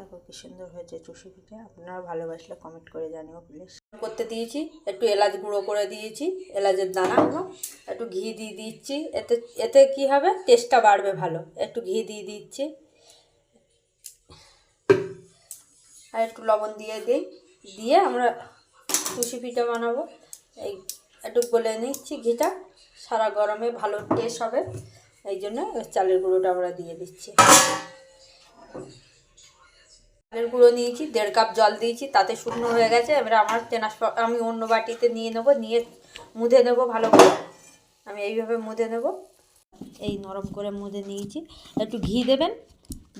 দেখো কি সুন্দর হয়েছে চুষি পিঠে। আপনারা ভালোবাসলে কমেন্ট করে জানিও প্লিজ করতে দিয়েছি, একটু এলাচ গুঁড়ো করে দিয়েছি, এলাচের দানাগুলো একটু ঘি দিয়ে দিচ্ছি, এতে এতে কি হবে? টেস্টটা বাড়বে ভালো। একটু ঘি দিয়ে দিচ্ছি। আর একটু লবণ দিয়ে দিই। দিয়ে আমরা সুশি পিঠা বানাবো। এই একটু গলে নিচ্ছি ঘিটা। সারা গরমে ভালো টেস্ট হবে। এই জন্য চালের গুঁড়োটা আমরা দিয়ে দিচ্ছি। চালের গুঁড়ো নিয়েছি, দেড় কাপ জল দিয়েছি, তাতে শুকনো হয়ে গেছে। এবারে আমার তেনাস আমি অন্য বাটিতে নিয়ে নেব, নিয়ে মুধে নেব ভালো করে। আমি এইভাবে মুধে নেব। এই নরম করে মুধে নিয়েছি। একটু ঘি দেবেন।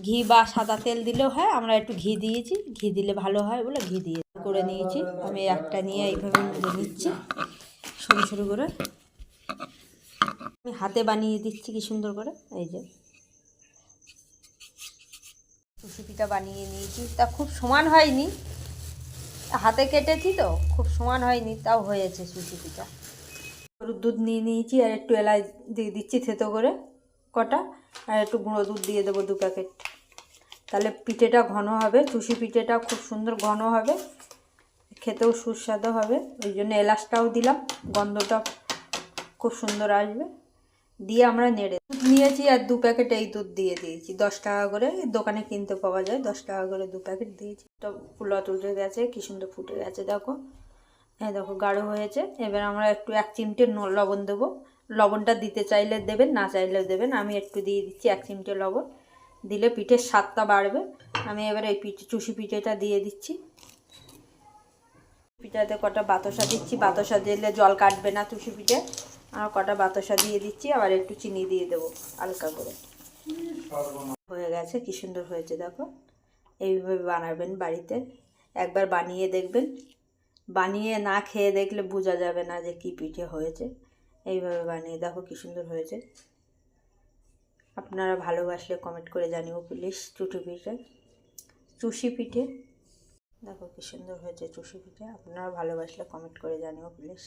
ঘি বা সাদা তেল দিলেও হয়, আমরা একটু ঘি দিয়েছি। ঘি দিলে ভালো হয় বলে ঘি দিয়ে করে নিয়েছি। আমি একটা নিয়ে এইভাবে মুধে নিচ্ছি, সরু সরু করে। আমি হাতে বানিয়ে দিচ্ছি কি সুন্দর করে, এই যে। রেসিপিটা বানিয়ে নিয়েছি। তা খুব সমান হয়নি। হাতে কেটেছি তো, খুব সমান হয়নি, তাও হয়েছে সুচিপিটা গরুর দুধ নিয়ে নিয়েছি, আর একটু এলাচ দিয়ে দিচ্ছি থেতো করে, কটা, আর একটু গুঁড়ো দুধ দিয়ে দেবো দু প্যাকেট। তাহলে পিঠেটা ঘন হবে চুষি পিঠেটা খুব সুন্দর ঘন হবে, খেতেও সুস্বাদু হবে, ওই জন্য এলাচটাও দিলাম, গন্ধটা খুব সুন্দর আসবে। দিয়ে আমরা নেড়ে দুধ নিয়েছি আর দু প্যাকেট এই দুধ দিয়ে দিয়েছি। দশ টাকা করে দোকানে কিনতে পাওয়া যায়। দশ টাকা করে দু প্যাকেট দিয়েছি। তো ফুলত উঠে গেছে, কি সুন্দর ফুটে গেছে, দেখো। হ্যাঁ দেখো, গাঢ় হয়েছে। এবার আমরা একটু এক চিমটে লবণ দেবো। লবণটা দিতে চাইলে দেবেন, না চাইলেও দেবেন। আমি একটু দিয়ে দিচ্ছি এক চিমটে লবণ। দিলে পিঠের স্বাদটা বাড়বে। আমি এবার এই পিঠে চুষি পিঠেটা দিয়ে দিচ্ছি। পিঠাতে কটা বাতাসা দিচ্ছি। বাতাসা দিলে জল কাটবে না তুষি পিঠে। আর কটা বাতাসা দিয়ে দিচ্ছি, আবার একটু চিনি দিয়ে দেবো হালকা করে। হয়ে গেছে, কি সুন্দর হয়েছে, দেখো। এইভাবে বানাবেন বাড়িতে। একবার বানিয়ে দেখবেন। বানিয়ে না খেয়ে দেখলে বোঝা যাবে না যে কি পিঠে হয়েছে। এইভাবে বানিয়ে দেখো কি সুন্দর হয়েছে। আপনারা ভালোবাসলে কমেন্ট করে জানিও প্লিজ চুটু পিঠে। চুষি পিঠে। দেখো কি সুন্দর হয়েছে চুষি পিঠে। আপনারা ভালোবাসলে কমেন্ট করে জানিও প্লিজ